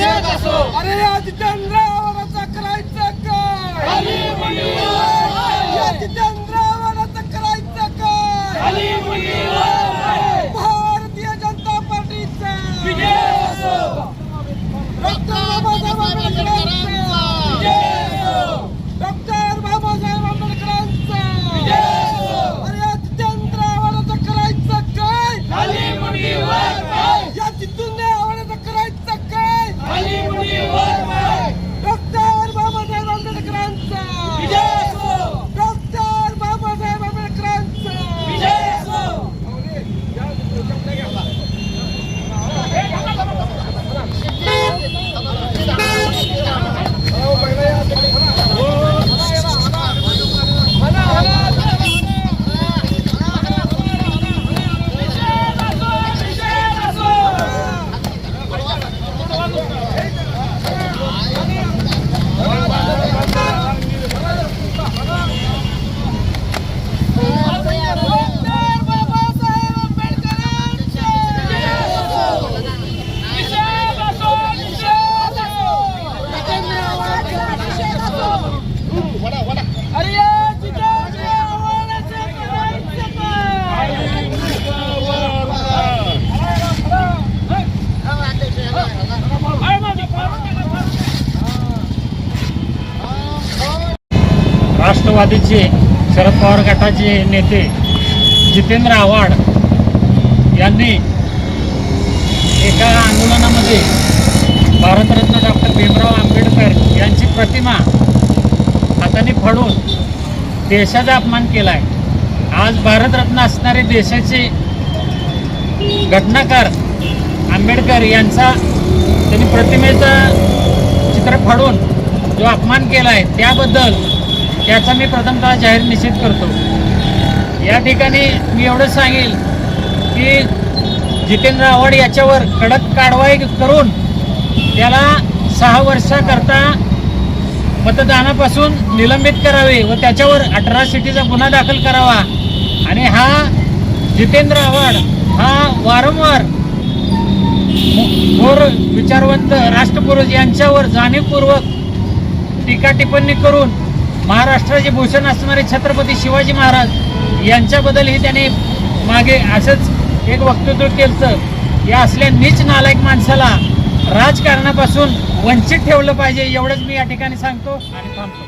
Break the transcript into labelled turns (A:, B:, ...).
A: చేదసు అరే అది చంద్ర
B: राष्ट्रवादीचे शरद पवार गटाचे नेते जितेंद्र आव्हाड यांनी एका आंदोलनामध्ये भारतरत्न डॉक्टर भीमराव आंबेडकर यांची प्रतिमा हाताने फडून देशाचा अपमान केला आहे आज भारतरत्न असणारे देशाचे घटनाकार आंबेडकर यांचा त्यांनी प्रतिमेचा चित्र फाडून जो अपमान केला आहे त्याबद्दल त्याचा मी प्रथमतः जाहीर निषेध करतो. या ठिकाणी मी एवढं सांगेल की जितेंद्र आव्हाड याच्यावर कडक कारवाई करून त्याला सहा वर्षाकरता मतदानापासून निलंबित करावे व त्याच्यावर अठरा सिटीचा गुन्हा दाखल करावा. आणि हा जितेंद्र आव्हाड हा वारंवार थोर विचारवंत राष्ट्रपुरुष यांच्यावर जाणीवपूर्वक टीका टिप्पणी करून महाराष्ट्राचे भूषण असणारे छत्रपती शिवाजी महाराज यांच्याबद्दलही त्याने मागे असंच एक वक्तव्य केलं या असल्या नीच नालायक माणसाला राजकारणापासून वंचित ठेवलं पाहिजे एवढंच मी या ठिकाणी सांगतो आणि थांबतो.